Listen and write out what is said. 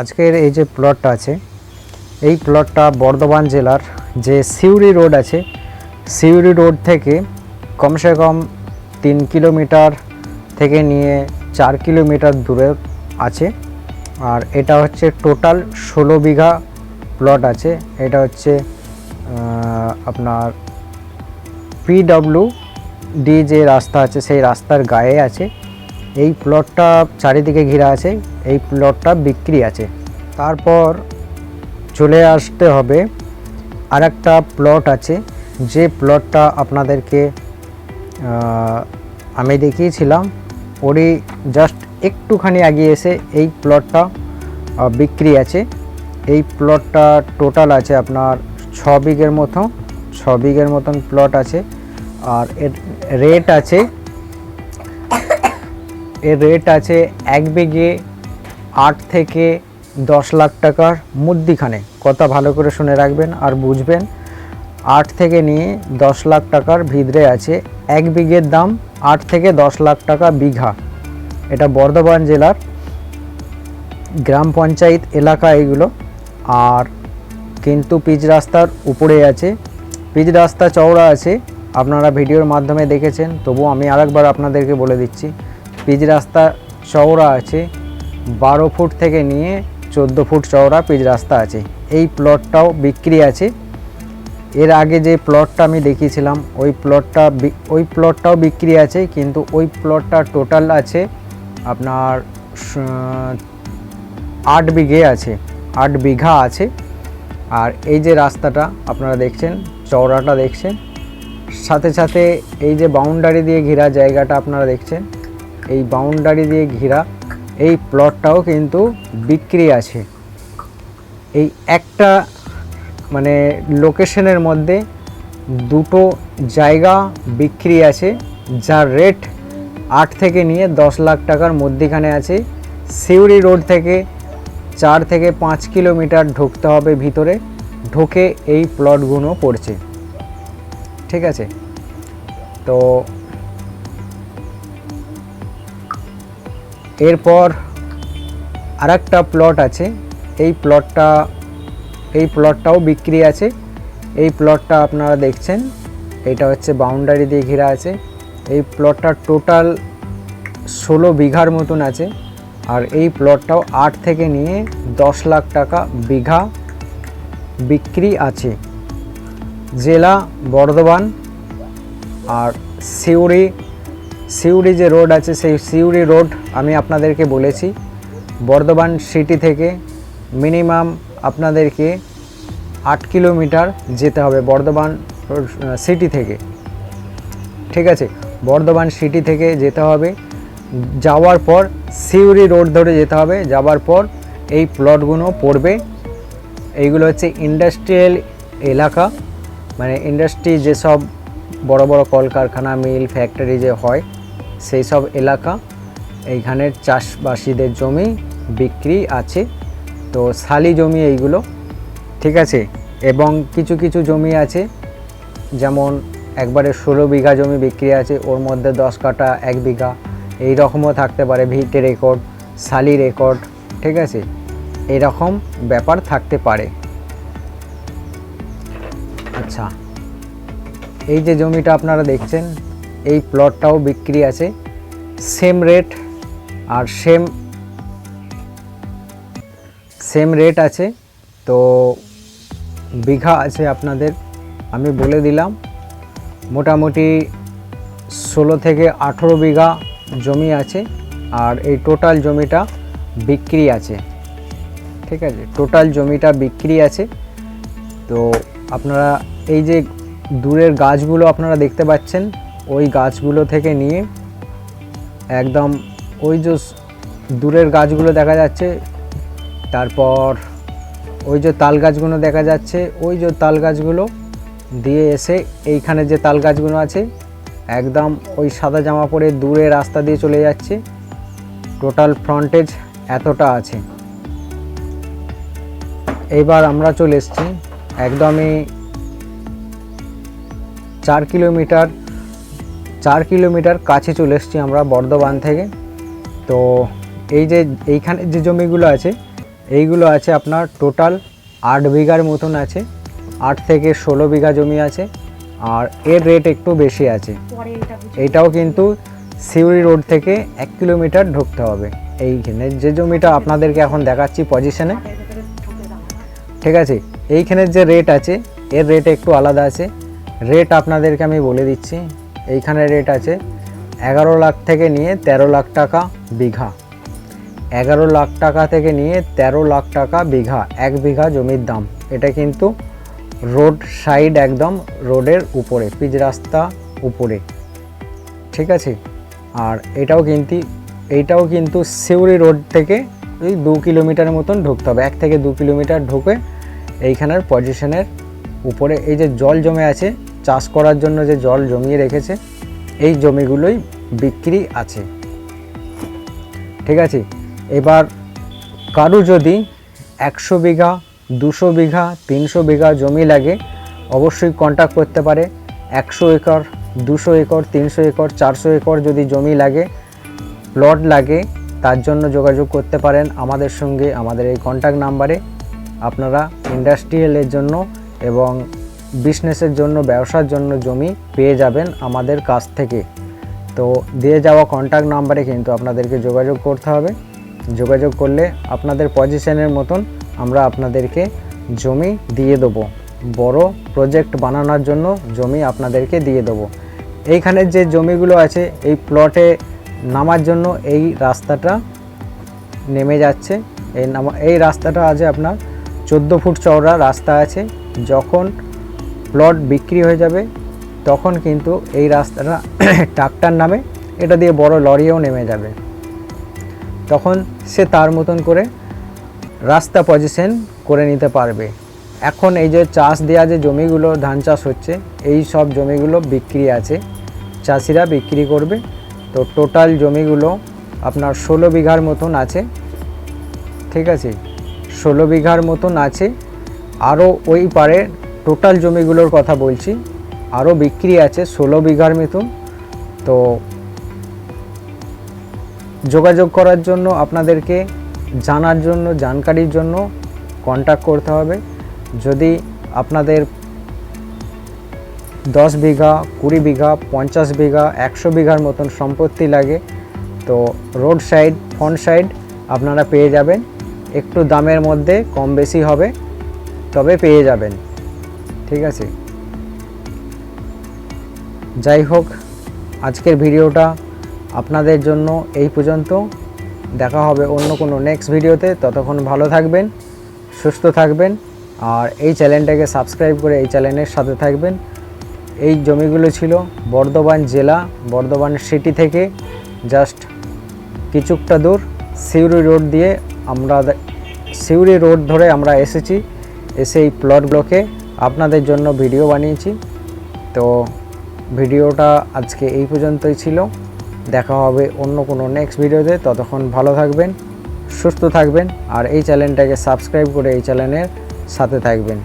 আজকের এই যে প্লটটা আছে, এই প্লটটা বর্ধমান জেলার যে সিউড়ি রোড আছে, সিউড়ি রোড থেকে কমসে কম তিন কিলোমিটার থেকে নিয়ে চার কিলোমিটার দূরে আছে। আর এটা হচ্ছে টোটাল ষোলো বিঘা প্লট আছে। এটা হচ্ছে আপনার পিডব্লিউ ডি যে রাস্তা আছে, সেই রাস্তার গায়ে আছে। এই প্লটটা চারিদিকে ঘেরা আছে, এই প্লটটা বিক্রি আছে। তারপর চলে আসতে হবে আর একটা প্লট আছে, যে প্লটটা আপনাদেরকে আমি দেখিয়েছিলাম, ওরই জাস্ট একটুখানি এগিয়ে এসে এই প্লটটা বিক্রি আছে। এই প্লটটা টোটাল আছে আপনার ছ বিঘের মতো, ছ বিঘের মতন প্লট আছে। আর এর রেট আছে এর রেট আছে এক বিঘে আট থেকে দশ লাখ টাকার মধ্যিখানে কথা ভালো করে শুনে রাখবেন আর বুঝবেন। আট থেকে নিয়ে দশ লাখ টাকার ভিতরে আছে এক বিঘের দাম আট থেকে দশ লাখ টাকা বিঘা। এটা বর্ধমান জেলার গ্রাম পঞ্চায়েত এলাকা এগুলো। আর কিন্তু পিচ রাস্তার উপরে আছে। পিচ রাস্তা চওড়া আছে। আপনারা ভিডিওর মাধ্যমে দেখেছেন। তবু আমি আরেকবার আপনাদেরকে বলে দিচ্ছি। পিচ রাস্তা চওড়া আছে। বারো ফুট থেকে নিয়ে চোদ্দ ফুট চওড়া পিচ রাস্তা আছে। এই প্লটটাও বিক্রি আছে। এর আগে যে প্লটটা আমি দেখিয়েছিলাম, ওই প্লটটা ওই প্লটটাও বিক্রি আছে, কিন্তু ওই প্লটটা টোটাল আছে আপনার আট বিঘে আছে, আট বিঘা আছে। আর এই যে রাস্তাটা আপনারা দেখছেন, চওড়াটা দেখছেন, সাথে সাথে এই যে বাউন্ডারি দিয়ে ঘেরা জায়গাটা আপনারা দেখছেন এই বাউন্ডারি দিয়ে ঘেরা এই প্লটটাও কিন্তু বিক্রি আছে। এই একটা মানে লোকেশনের মধ্যে দুটো জায়গা বিক্রি আছে, যার রেট আট থেকে নিয়ে দশ লাখ টাকার মধ্যেখানে আছে। সিউড়ি রোড থেকে চার থেকে পাঁচ কিলোমিটার ঢুকতে হবে ভিতরে, ঢুকে এই প্লটগুলো পড়ছে। ঠিক আছে? তো এরপর আরেকটা প্লট আছে। এই প্লটটা এই প্লটটাও বিক্রি আছে। এই প্লটটা আপনারা দেখছেন, এটা হচ্ছে বাউন্ডারি দিয়ে ঘেরা আছে। এই প্লটটা টোটাল ষোলো বিঘার মতন আছে। আর এই প্লটটাও আট থেকে নিয়ে দশ লাখ টাকা বিঘা বিক্রি আছে। জেলা বর্ধমান আর সিউড়ি সিউড়ি যে রোড আছে, সেই সিউড়ি রোড আমি আপনাদেরকে বলেছি। বর্ধমান সিটি থেকে মিনিমাম আপনাদেরকে আট কিলোমিটার যেতে হবে বর্ধমান সিটি থেকে। ঠিক আছে? বর্ধমান সিটি থেকে যেতে হবে। যাওয়ার পর সিউড়ি রোড ধরে যেতে হবে। যাওয়ার পর এই প্লটগুলো পড়বে। এইগুলো হচ্ছে ইন্ডাস্ট্রিয়াল এলাকা। মানে ইন্ডাস্ট্রি যেসব বড় বড় কলকারখানা, মিল, ফ্যাক্টরি যে হয় সেই সব এলাকা, এইখানের চাষবাসীদের জমি বিক্রি আছে। তো শালি জমি এইগুলো, ঠিক আছে? এবং কিছু কিছু জমি আছে, যেমন একবারে ষোলো বিঘা জমি বিক্রি আছে, ওর মধ্যে দশ কাটা এক বিঘা, এই রকমও থাকতে পারে, ভিটে রেকর্ড, শালি রেকর্ড, ঠিক আছে? এরকম ব্যাপার থাকতে পারে। আচ্ছা এই যে জমিটা আপনারা দেখছেন এই প্লটটাও বিক্রি আছে। সেম রেট আর সেম সেম রেট আছে। তো বিঘা আছে আপনাদের, আমি বলে দিলাম, মোটামুটি ষোলো থেকে আঠেরো বিঘা জমি আছে আর এই টোটাল জমিটা বিক্রি আছে। ঠিক আছে টোটাল জমিটা বিক্রি আছে। তো আপনারা এই যে দূরের গাছগুলো আপনারা দেখতে পাচ্ছেন ওই গাছগুলো থেকে নিয়ে একদম ওই যে দূরের গাছগুলো দেখা যাচ্ছে, তারপর ওই যে তাল গাছগুলো দেখা যাচ্ছে, ওই যে তাল গাছগুলো দিয়ে এসে এইখানে যে তাল গাছগুলো আছে, একদম ওই সাদা জামা পরে দূরে রাস্তা দিয়ে চলে যাচ্ছে। টোটাল ফ্রন্টেজ এতটা আছে। এইবার আমরা চলে এসেছি একদমই চার কিলোমিটার চার কিলোমিটার কাছে চলে এসেছি আমরা বর্ধমান থেকে। তো এই যে এইখানে যে জমিগুলো আছে এইগুলো আছে আপনার টোটাল আট বিঘার মতন আছে। আট থেকে ষোলো বিঘা জমি আছে আর এর রেট একটু বেশি আছে। পরে এটা বুঝে এইটাও কিন্তু সিউড়ি রোড থেকে এক কিলোমিটার ঢুকতে হবে। এইখানে যে জমিটা আপনাদেরকে এখন দেখাচ্ছি পজিশনে ঠিক আছে? এইখানের যে রেট আছে এর রেট একটু আলাদা আছে। রেট আপনাদেরকে আমি বলে দিচ্ছি। এইখানে রেট আছে এগারো লাখ থেকে নিয়ে তেরো লাখ টাকা বিঘা। এগারো লাখ টাকা থেকে নিয়ে তেরো লাখ টাকা বিঘা, এক বিঘা জমির দাম। এটা কিন্তু রোড সাইড একদম রোডের উপরে, পিচ রাস্তা উপরে। ঠিক আছে? আর এটাও কিন্তু, এইটাও কিন্তু সিউড়ি রোড থেকে ওই দু কিলোমিটারের মতন ঢুকতে হবে। এক থেকে দু কিলোমিটার ঢুকে এইখানের পজিশনের উপরে এই যে জল জমে আছে চাষ করার জন্য যে জল জমিয়ে রেখেছে, এই জমিগুলোই বিক্রি আছে। ঠিক আছে? এবার কারও যদি একশো বিঘা, দুশো বিঘা, তিনশো বিঘা জমি লাগে, অবশ্যই কন্ট্যাক্ট করতে পারে। একশো একর, দুশো একর, তিনশো একর, চারশো একর যদি জমি লাগে প্লট লাগে, তার জন্য যোগাযোগ করতে পারেন আমাদের সঙ্গে। আমাদের এই কন্ট্যাক্ট নাম্বারে আপনারা ইন্ডাস্ট্রিয়ালের জন্য এবং বিজনেসের জন্য, ব্যবসার জন্য জমি পেয়ে যাবেন আমাদের কাছ থেকে। তো দিয়ে যাওয়া কন্ট্যাক্ট নাম্বারে কিন্তু আপনাদেরকে যোগাযোগ করতে হবে। যোগাযোগ করলে আপনাদের পজিশনের মতন আমরা আপনাদেরকে জমি দিয়ে দেবো। বড় প্রজেক্ট বানানোর জন্য জমি আপনাদেরকে দিয়ে দেবো। এইখানের যে জমিগুলো আছে, এই প্লটে নামার জন্য এই রাস্তাটা নেমে যাচ্ছে। এই নামা, এই রাস্তাটা আছে আপনার চোদ্দ ফুট চওড়া রাস্তা আছে। যখন প্লট বিক্রি হয়ে যাবে, তখন কিন্তু এই রাস্তাটা ট্রাক্টার নামে এটা দিয়ে বড় লরিও নেমে যাবে। তখন সে তার মতন করে রাস্তা পজিশন করে নিতে পারবে। এখন এই যে চাষ দেওয়া যে জমিগুলো, ধান চাষ হচ্ছে, এই সব জমিগুলো বিক্রি আছে। চাষিরা বিক্রি করবে। তো টোটাল জমিগুলো আপনার ষোলো বিঘার মতন আছে। ঠিক আছে? ষোলো বিঘার মতন আছে। আরও ওই পারে টোটাল জমিগুলোর কথা বলছি। আরও বিক্রি আছে, ষোলো বিঘার মতন তো যোগাযোগ করার জন্য আপনাদেরকে, জানার জন্য, জানকারির জন্য কন্ট্যাক্ট করতে হবে। যদি আপনাদের দশ বিঘা, কুড়ি বিঘা, পঞ্চাশ বিঘা, একশো বিঘার মতন সম্পত্তি লাগে, তো রোড সাইড, ফ্রন্ট সাইড আপনারা পেয়ে যাবেন। একটু দামের মধ্যে কম বেশি হবে, তবে পেয়ে যাবেন। ঠিক আছে? যাই হোক, আজকের ভিডিওটা আপনাদের জন্য এই পর্যন্ত। দেখা হবে অন্য কোনো নেক্সট ভিডিওতে। ততক্ষণ ভালো থাকবেন, সুস্থ থাকবেন, আর এই চ্যানেলটাকে সাবস্ক্রাইব করে এই চ্যানেলের সাথে থাকবেন। এই জমিগুলো ছিল বর্ধমান জেলা, বর্ধমান সিটি থেকে জাস্ট কিছুটা দূর সিউড়ি রোড দিয়ে আমরা সিউড়ি রোড ধরে আমরা এসেছি। এসে এই প্লটগুলোকে আপনাদের জন্য ভিডিও বানিয়েছি। তো ভিডিওটা আজকে এই পর্যন্তই ছিল। দেখা হবে অন্য কোনো নেক্সট ভিডিওতে। ততক্ষণ ভালো থাকবেন, সুস্থ থাকবেন, আর এই চ্যানেলটাকে সাবস্ক্রাইব করে এই চ্যানেলের সাথে থাকবেন।